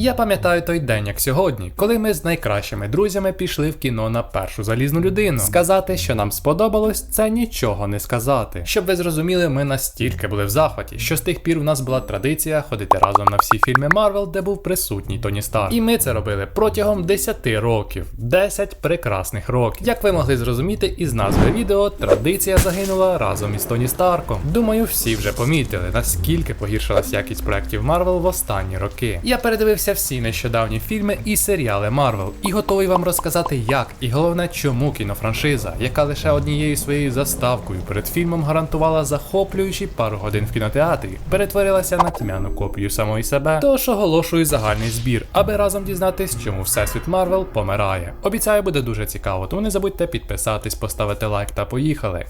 Я пам'ятаю той день, як сьогодні, коли ми з найкращими друзями пішли в кіно на першу залізну людину. Сказати, що нам сподобалось, це нічого не сказати. Щоб ви зрозуміли, ми настільки були в захваті, що з тих пір у нас була традиція ходити разом на всі фільми Марвел, де був присутній Тоні Старк. І ми це робили протягом 10 років. 10 прекрасних років. Як ви могли зрозуміти із назви відео, традиція загинула разом із Тоні Старком. Думаю, всі вже помітили, наскільки погіршилась якість проєктів Марвел в останні роки. Я передивився всі нещодавні фільми і серіали Марвел, і готовий вам розказати, як і головне, чому кінофраншиза, яка лише однією своєю заставкою перед фільмом гарантувала захоплюючі пару годин в кінотеатрі, перетворилася на тьмяну копію самої себе. Тож оголошую загальний збір, аби разом дізнатись, чому всесвіт Марвел помирає. Обіцяю, буде дуже цікаво, тому не забудьте підписатись, поставити лайк та поїхали.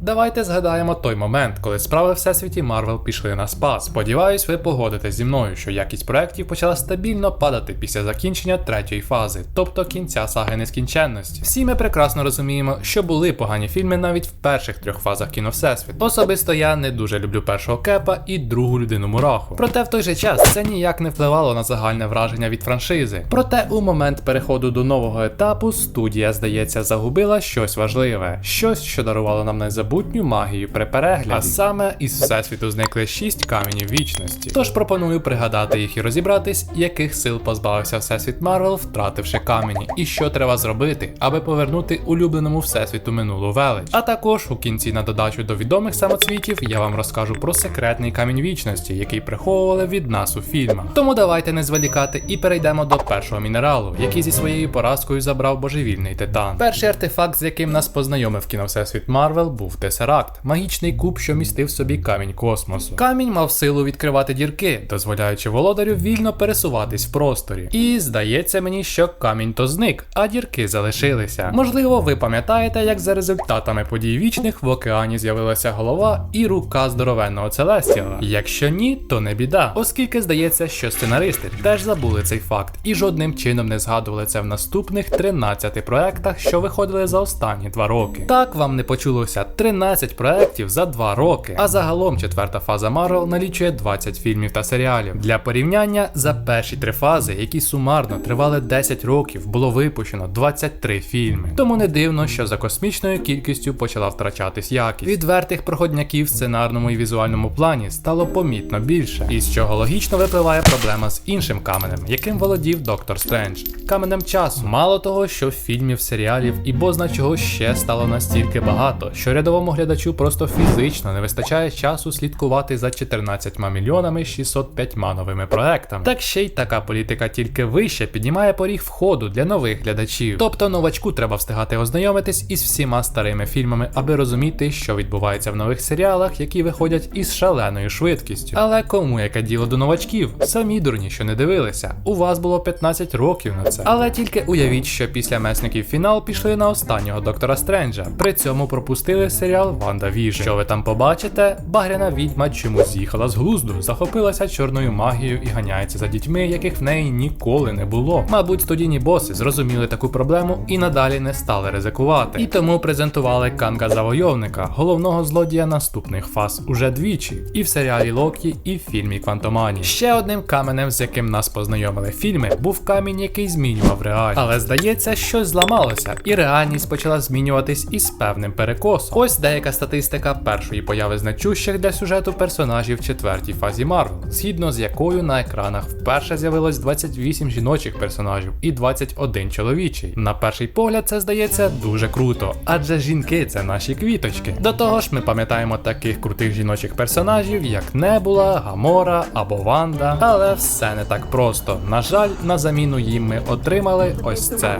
Давайте згадаємо той момент, коли справи всесвіті Марвел пішли на спад. Сподіваюсь, ви погодитесь зі мною, що якість проєктів почала стабільно падати після закінчення третьої фази, тобто кінця саги нескінченності. Всі ми прекрасно розуміємо, що були погані фільми навіть в перших трьох фазах кіно Всесвіту. Особисто я не дуже люблю першого кепа і другу людину мураху. Проте в той же час це ніяк не впливало на загальне враження від франшизи. Проте у момент переходу до нового етапу студія, здається, загубила щось важливе, щось, що дарувало нам незабутню магію при перегляді. А саме із всесвіту зникли шість каменів вічності. Тож пропоную пригадати їх і розібратись, яких сил позбавився всесвіт Марвел, втративши камені, і що треба зробити, аби повернути улюбленому всесвіту минулу велич. А також у кінці на додачу до відомих самоцвітів я вам розкажу про секретний камінь вічності, який приховували від нас у фільмах. Тому давайте не зволікати і перейдемо до першого мінералу, який зі своєю поразкою забрав божевільний титан. Перший артефакт, з яким нас познайомив кіно Всесвіт Марвел, був Тесеракт, магічний куб, що містив собі камінь космосу. Камінь мав силу відкривати дірки, дозволяючи володарю вільно пересуватись в просторі. І здається мені, що камінь то зник, а дірки залишилися. Можливо, ви пам'ятаєте, як за результатами подій вічних в океані з'явилася голова і рука здоровенного Целестіала. Якщо ні, то не біда, оскільки здається, що сценаристи теж забули цей факт і жодним чином не згадували це в наступних 13 проектах, що виходили за останні два роки. Так вам не почулося 13 проєктів за 2 роки. А загалом четверта фаза Марвел налічує 20 фільмів та серіалів. Для порівняння за перші три фази, які сумарно тривали 10 років, було випущено 23 фільми. Тому не дивно, що за космічною кількістю почала втрачатись якість. Відвертих проходняків в сценарному і візуальному плані стало помітно більше, із чого логічно випливає проблема з іншим каменем, яким володів Доктор Стрендж. Каменем часу. Мало того, що фільмів, серіалів і бозна чого ще стало настільки багато, що рядовому глядачу просто фізично не вистачає часу слідкувати за 14 мільйонами 605 новими проектами. Так ще й така політика тільки вище піднімає поріг входу для нових глядачів. Тобто новачку треба встигати ознайомитись із всіма старими фільмами, аби розуміти, що відбувається в нових серіалах, які виходять із шаленою швидкістю. Але кому яке діло до новачків? Самі дурні, що не дивилися. У вас було 15 років на це. Але тільки уявіть, що після месників фінал пішли на останнього доктора Стренджа. При цьому пропустили серіал Ванда Віжн. Що ви там побачите? Багряна відьма чомусь з'їхала з глузду, захопилася чорною магією і ганяється за дітьми, яких в неї ніколи не було. Мабуть, студійні боси зрозуміли таку проблему і надалі не стали ризикувати. І тому презентували Канга Завойовника, головного злодія наступних фаз уже двічі, і в серіалі Локі, і в фільмі Квантомані. Ще одним каменем, з яким нас познайомили фільми, був камінь, який змінював реальність. Але здається, щось зламалося, і реальність почала змінюватись із певним перекосом. Ось деяка статистика першої появи значущих для сюжету персонажів в четвертій фазі Марвел, згідно з якою на екранах вперше з'явилось 28 жіночих персонажів і 21 чоловічий. На перший погляд, це здається дуже круто, адже жінки це наші квіточки. До того ж, ми пам'ятаємо таких крутих жіночих персонажів, як Небула, Гамора або Ванда. Але все не так просто. На жаль, на заміну їм ми отримали ось це.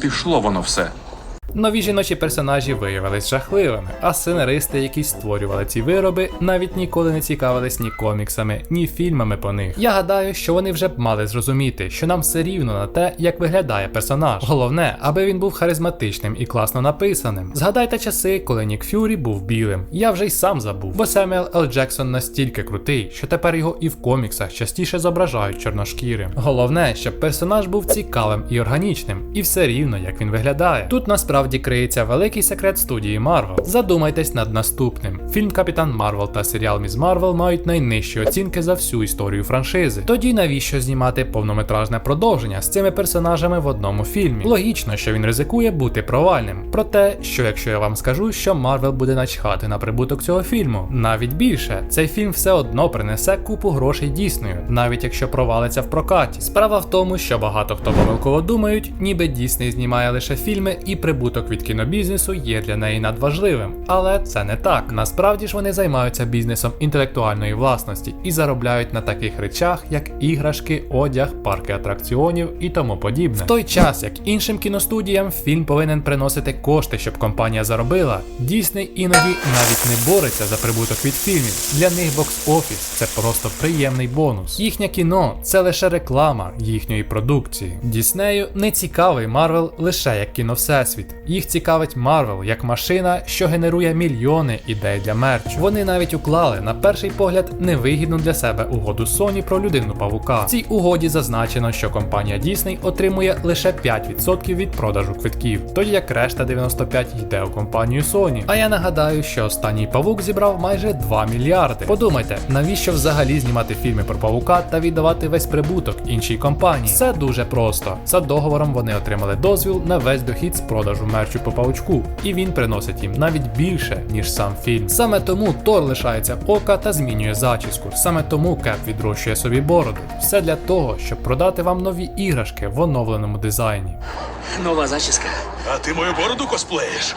Пішло воно все. Нові жіночі персонажі виявились жахливими, а сценаристи, які створювали ці вироби, навіть ніколи не цікавились ні коміксами, ні фільмами по них. Я гадаю, що вони вже б мали зрозуміти, що нам все рівно на те, як виглядає персонаж. Головне, аби він був харизматичним і класно написаним. Згадайте часи, коли Нік Фюрі був білим. Я вже й сам забув, бо Семюел Л. Джексон настільки крутий, що тепер його і в коміксах частіше зображають чорношкірим. Головне, щоб персонаж був цікавим і органічним, і все рівно як він виглядає. Тут насправді насправді криється великий секрет студії Марвел. Задумайтесь над наступним: фільм Капітан Марвел та серіал Міз Марвел мають найнижчі оцінки за всю історію франшизи. Тоді навіщо знімати повнометражне продовження з цими персонажами в одному фільмі? Логічно, що він ризикує бути провальним. Проте, що якщо я вам скажу, що Марвел буде начхати на прибуток цього фільму, навіть більше, цей фільм все одно принесе купу грошей Діснею, навіть якщо провалиться в прокаті. Справа в тому, що багато хто помилково думають, ніби Дісней знімає лише фільми, і прибуток від кінобізнесу є для неї надважливим. Але це не так. Насправді ж вони займаються бізнесом інтелектуальної власності і заробляють на таких речах, як іграшки, одяг, парки атракціонів і тому подібне. В той час, як іншим кіностудіям, фільм повинен приносити кошти, щоб компанія заробила. Дісней іноді навіть не бореться за прибуток від фільмів. Для них бокс-офіс це просто приємний бонус. Їхнє кіно це лише реклама їхньої продукції. Діснею не цікавий Марвел лише як кіно всесвіт. Їх цікавить Марвел як машина, що генерує мільйони ідей для мерчу. Вони навіть уклали на перший погляд невигідну для себе угоду Sony про людину павука. В цій угоді зазначено, що компанія Disney отримує лише 5% від продажу квитків, тоді як решта 95 йде у компанію Sony. А я нагадаю, що останній павук зібрав майже 2 мільярди. Подумайте, навіщо взагалі знімати фільми про павука та віддавати весь прибуток іншій компанії? Все дуже просто. За договором вони отримали дозвіл на весь дохід з продажу мерчу по павучку, і він приносить їм навіть більше, ніж сам фільм. Саме тому Тор лишається ока та змінює зачіску. Саме тому Кеп відрощує собі бороду. Все для того, щоб продати вам нові іграшки в оновленому дизайні. Нова зачіска. А ти мою бороду косплеїш?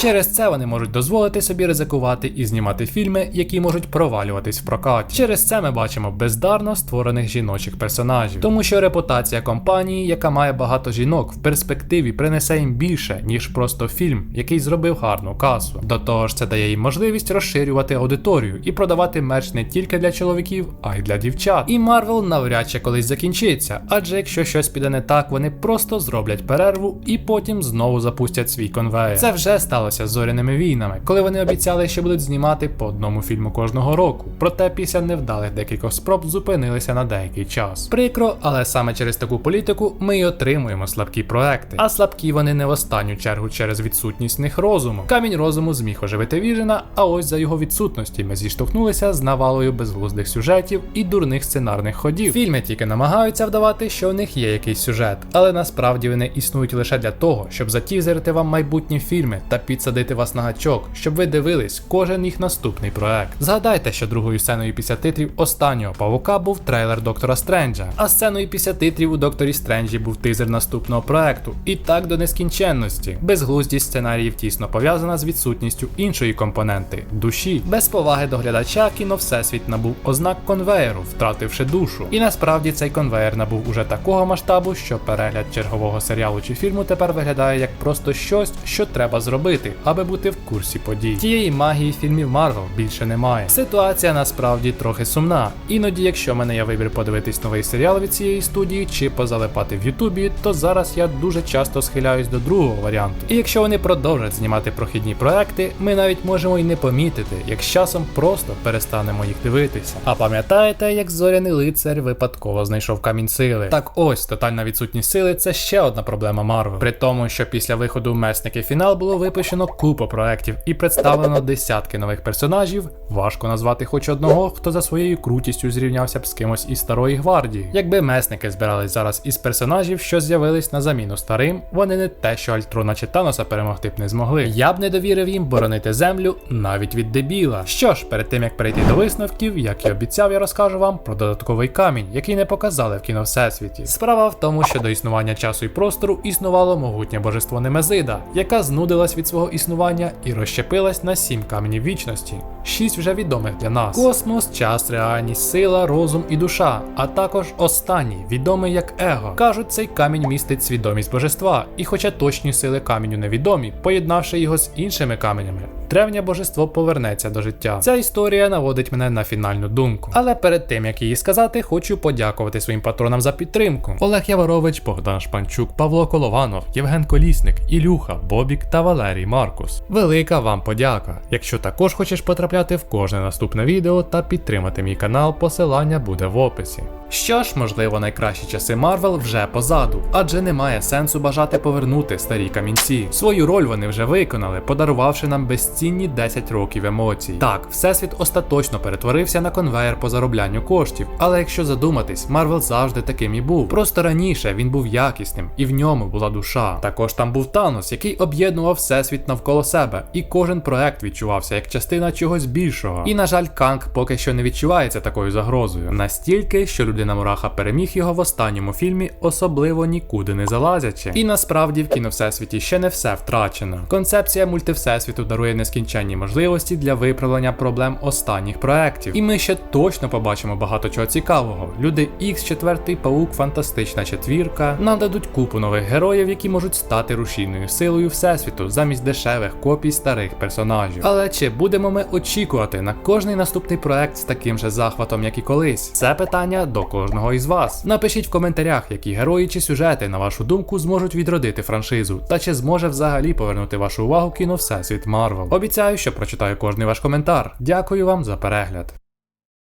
Через це вони можуть дозволити собі ризикувати і знімати фільми, які можуть провалюватись в прокаті. Через це ми бачимо бездарно створених жіночих персонажів, тому що репутація компанії, яка має багато жінок, в перспективі принесе їм більше, ніж просто фільм, який зробив гарну касу. До того ж, це дає їм можливість розширювати аудиторію і продавати мерч не тільки для чоловіків, а й для дівчат. І Марвел навряд чи колись закінчиться, адже якщо щось піде не так, вони просто зроблять перерву і потім знову запустять свій конвейер. Це вже сталося з зоряними війнами, коли вони обіцяли, що будуть знімати по одному фільму кожного року. Проте після невдалих декількох спроб зупинилися на деякий час. Прикро, але саме через таку політику ми й отримуємо слабкі проекти. А слабкі вони не в останню чергу через відсутність в них розуму. Камінь розуму зміг оживити Віжена, а ось за його відсутності ми зіштовхнулися з навалою безглуздих сюжетів і дурних сценарних ходів. Фільми тільки намагаються вдавати, що у них є якийсь сюжет, але насправді вони існують лише для того, щоб затізерити вам майбутні фільми та підсадити вас на гачок, щоб ви дивились кожен їх наступний проект. Згадайте, що другою сценою після титрів останнього павука був трейлер Доктора Стренджа, а сценою після титрів у Докторі Стренджі був тизер наступного проекту. І так до нескінченності. Безглуздість сценаріїв тісно пов'язана з відсутністю іншої компоненти душі. Без поваги до глядача кіно всесвіт набув ознак конвеєру, втративши душу. І насправді цей конвеєр набув уже такого масштабу, що перегляд чергового серіалу чи фільму тепер виглядає як просто щось, що треба зробити, аби бути в курсі подій. Тієї магії фільмів Марвел більше немає. Ситуація насправді трохи сумна. Іноді, якщо мене є вибір подивитись новий серіал від цієї студії чи позалипати в Ютубі, то зараз я дуже часто схиляюсь до другого варіанту. І якщо вони продовжать знімати прохідні проекти, ми навіть можемо й не помітити, як з часом просто перестанемо їх дивитися. А пам'ятаєте, як зоряний лицар випадково знайшов камінь сили? Так ось тотальна відсутність сили це ще одна проблема Марвел. При тому, що після виходу месники фінал було випущено купа проєктів і представлено десятки нових персонажів. Важко назвати хоч одного, хто за своєю крутістю зрівнявся б з кимось із старої гвардії. Якби месники збирались зараз із персонажів, що з'явились на заміну старим, вони не те, що Альтрона чи Таноса перемогти б не змогли. Я б не довірив їм боронити землю навіть від дебіла. Що ж, перед тим як перейти до висновків, як і обіцяв, я розкажу вам про додатковий камінь, який не показали в кіно всесвіті. Справа в тому, що до існування часу і простору існувало могутнє божество Немезида, яка знудилась від свого існування і розщепилась на сім каменів вічності. Шість вже відомих для нас: космос, час, реальність, сила, розум і душа, а також останній, відомий як его. Кажуть, цей камінь містить свідомість божества, і хоча точні сили каменю невідомі, поєднавши його з іншими каменями, древнє божество повернеться до життя. Ця історія наводить мене на фінальну думку. Але перед тим як її сказати, хочу подякувати своїм патронам за підтримку: Олег Яворович, Богдан Шпанчук, Павло Колованов, Євген Колісник, Ілюха, Бобік та Валерій Маркус. Велика вам подяка. Якщо також хочеш потрапляти в кожне наступне відео та підтримати мій канал, посилання буде в описі. Що ж, можливо, найкращі часи Марвел вже позаду, адже немає сенсу бажати повернути старі камінці. Свою роль вони вже виконали, подарувавши нам безцінні 10 років емоцій. Так, всесвіт остаточно перетворився на конвейер по зароблянню коштів. Але якщо задуматись, Марвел завжди таким і був. Просто раніше він був якісним, і в ньому була душа. Також там був Танос, який об'єднував всесвіт навколо себе, і кожен проект відчувався як частина чогось більшого. І на жаль, Канг поки що не відчувається такою загрозою. Настільки, що людина Мураха переміг його в останньому фільмі, особливо нікуди не залазячи. І насправді в кіновсесвіті ще не все втрачено. Концепція мультивсесвіту дарує нескінченні можливості для виправлення проблем останніх проєктів. І ми ще точно побачимо багато чого цікавого. Люди Ікс, четвертий паук, фантастична четвірка нам дадуть купу нових героїв, які можуть стати рушійною силою всесвіту замість дешевих копій старих персонажів. Але чи будемо ми очікувати на кожний наступний проект з таким же захватом, як і колись? Це питання до кожного із вас. Напишіть в коментарях, які герої чи сюжети, на вашу думку, зможуть відродити франшизу, та чи зможе взагалі повернути вашу увагу кіно Всесвіт Марвел. Обіцяю, що прочитаю кожний ваш коментар. Дякую вам за перегляд.